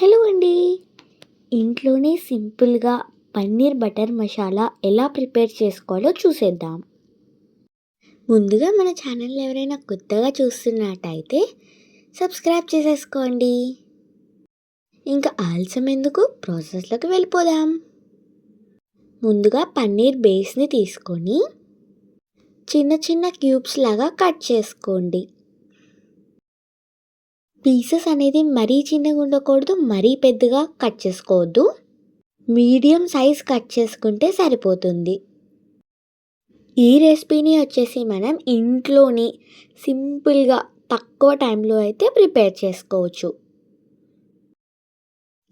Hello అండి. ఇంట్లోనే సింపుల్గా పన్నీర్ బటర్ మసాలా ఎలా ప్రిపేర్ చేసుకోవాలో చూసేద్దాం. ముందుగా మన ఛానల్ ఎవరైనా కొత్తగా చూస్తున్నట్టయితే సబ్స్క్రైబ్ చేసేసుకోండి. ఇంకా ఆలస్యం ఎందుకు? ప్రాసెస్లోకి వెళ్ళిపోదాం. ముందుగా పన్నీర్ బేస్ని తీసుకొని చిన్న చిన్న క్యూబ్స్ లాగా కట్ చేసుకోండి. పీసెస్ అనేది మరీ చిన్నగా ఉండకూడదు మరీ పెద్దగా కట్ చేసుకోవద్దు. మీడియం సైజ్ కట్ చేసుకుంటే సరిపోతుంది. ఈ రెసిపీని వచ్చేసి మనం ఇంట్లోని సింపుల్గా తక్కువ టైంలో అయితే ప్రిపేర్ చేసుకోవచ్చు.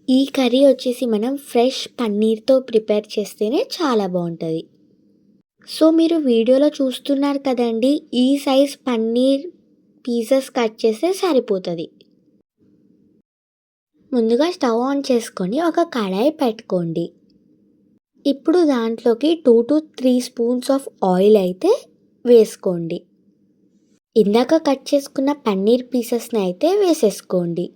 ఈ కర్రీ వచ్చేసి మనం ఫ్రెష్ పన్నీర్తో ప్రిపేర్ చేస్తేనే చాలా బాగుంటుంది. సో మీరు వీడియోలో చూస్తున్నారు కదండి ఈ సైజ్ పన్నీర్ పీసెస్ కట్ చేస్తే సరిపోతుంది. ముందుగా స్టవ్ ఆన్ చేసుకొని ఒక కడాయి పెట్టుకోండి. ఇప్పుడు దాంట్లోకి two to three spoons of oil అయితే వేసుకోండి. ఇందాక కట్ చేసుకున్న పన్నీర్ పీసెస్ని అయితే వేసేసుకోండి.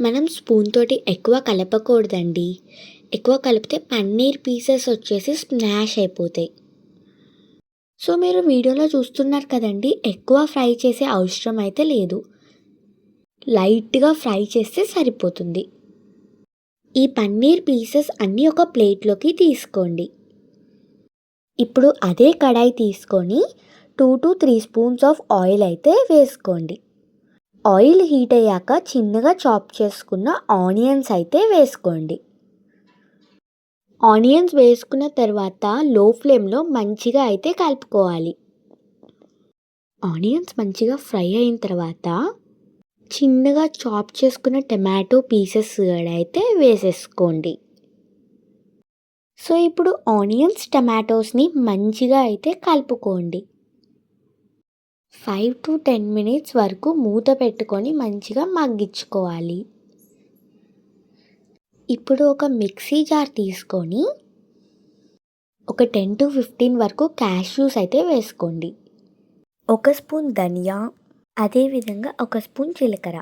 మనం స్పూన్ తోటి ఎక్కువ కలపకూడదండి. ఎక్కువ కలిపితే పన్నీర్ పీసెస్ వచ్చేసి స్మాష్ అయిపోతాయి. సో మీరు వీడియోలో చూస్తున్నారు కదండి ఎక్కువ ఫ్రై చేసే అవసరం అయితే లేదు. లైట్గా ఫ్రై చేస్తే సరిపోతుంది. ఈ పన్నీర్ పీసెస్ అన్నీ ఒక ప్లేట్లోకి తీసుకోండి. ఇప్పుడు అదే కడాయి తీసుకొని two to three spoons of oil అయితే వేసుకోండి. ఆయిల్ హీట్ అయ్యాక చిన్నగా చాప్ చేసుకున్న ఆనియన్స్ అయితే వేసుకోండి. ఆనియన్స్ వేసుకున్న తర్వాత లో ఫ్లేమ్లో మంచిగా అయితే కలుపుకోవాలి. ఆనియన్స్ మంచిగా ఫ్రై అయిన తర్వాత చిన్నగా చాప్ చేసుకున్న టమాటో పీసెస్ కూడా అయితే వేసేసుకోండి. సో ఇప్పుడు ఆనియన్స్ టమాటోస్ని మంచిగా అయితే కలుపుకోండి. ఫైవ్ టు టెన్ మినిట్స్ వరకు మూత పెట్టుకొని మంచిగా మగ్గించుకోవాలి. ఇప్పుడు ఒక మిక్సీ జార్ తీసుకొని ఒక టెన్ టు ఫిఫ్టీన్ వరకు క్యాష్యూస్ అయితే వేసుకోండి. ఒక స్పూన్ ధనియా అదేవిధంగా ఒక స్పూన్ జీలకర్ర.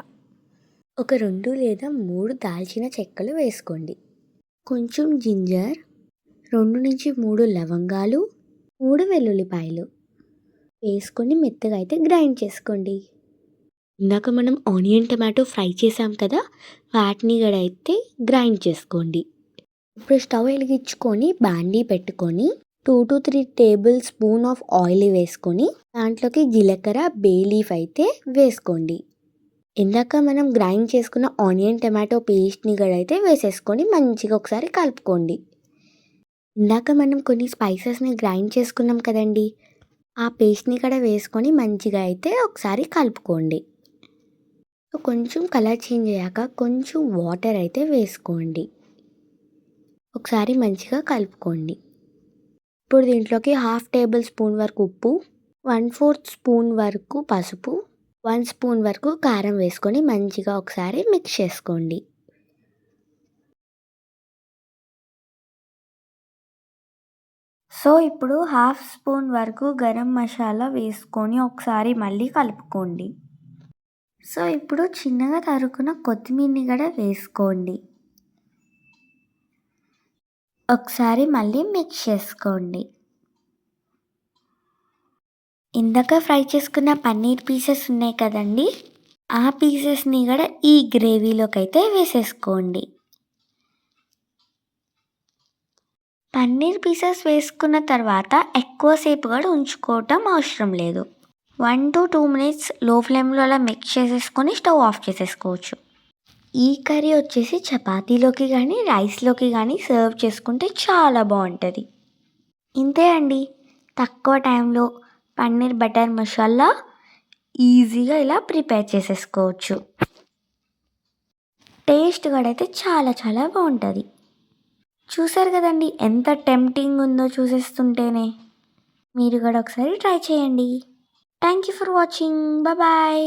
ఒక రెండు లేదా మూడు దాల్చిన చెక్కలు వేసుకోండి. కొంచెం జింజర్ రెండు నుంచి మూడు లవంగాలు మూడు వెల్లుల్లిపాయలు వేసుకొని మెత్తగా అయితే గ్రైండ్ చేసుకోండి. ఇందాక మనం ఆనియన్ టమాటో ఫ్రై చేసాం కదా వాటిని కూడా అయితే గ్రైండ్ చేసుకోండి. ఇప్పుడు స్టవ్ వెలిగించుకొని బాండీ పెట్టుకొని two to three table spoon of oil వేసుకొని దాంట్లోకి జీలకర్ర బే లీఫ్ అయితే వేసుకోండి. ఇందాక మనం గ్రైండ్ చేసుకున్న ఆనియన్ టమాటో పేస్ట్ని కూడా అయితే వేసేసుకొని మంచిగా ఒకసారి కలుపుకోండి. ఇందాక మనం కొన్ని స్పైసెస్ని గ్రైండ్ చేసుకున్నాం కదండి ఆ పేస్ట్ని కూడా వేసుకొని మంచిగా అయితే ఒకసారి కలుపుకోండి. కొంచెం కలర్ చేంజ్ అయ్యాక కొంచెం వాటర్ అయితే వేసుకోండి. ఒకసారి మంచిగా కలుపుకోండి. ఇప్పుడు దీంట్లోకి హాఫ్ టేబుల్ స్పూన్ వరకు ఉప్పు వన్ ఫోర్త్ స్పూన్ వరకు పసుపు వన్ స్పూన్ వరకు కారం వేసుకొని మంచిగా ఒకసారి మిక్స్ చేసుకోండి. సో ఇప్పుడు హాఫ్ స్పూన్ వరకు గరం మసాలా వేసుకొని ఒకసారి మళ్ళీ కలుపుకోండి. సో ఇప్పుడు చిన్నగా తరుకున్న కొత్తిమీరని కూడా వేసుకోండి. ఒకసారి మళ్ళీ మిక్స్ చేసుకోండి. ఇందాక ఫ్రై చేసుకున్న పన్నీర్ పీసెస్ ఉన్నాయి కదండి? ఆ పీసెస్ని కూడా ఈ గ్రేవీలోకి అయితే వేసేసుకోండి. పన్నీర్ పీసెస్ వేసుకున్న తర్వాత ఎక్కువసేపు కూడా ఉంచుకోవటం అవసరం లేదు. వన్ టు టూ మినిట్స్లో ఫ్లేమ్లో అలా మిక్స్ చేసేసుకొని స్టవ్ ఆఫ్ చేసేసుకోవచ్చు. ఈ కర్రీ వచ్చేసి చపాతీలోకి కానీ రైస్లోకి కానీ సర్వ్ చేసుకుంటే చాలా బాగుంటుంది ఇంతే అండి. తక్కువ టైంలో పన్నీర్ బటర్ మసాలా ఈజీగా ఇలా ప్రిపేర్ చేసేసుకోవచ్చు. టేస్ట్ కూడా అయితే చాలా చాలా బాగుంటుంది చూసారు కదండి ఎంత టెంప్టింగ్ ఉందో చూసేస్తుంటేనే. మీరు కూడా ఒకసారి ట్రై చేయండి. Thank you for watching. Bye.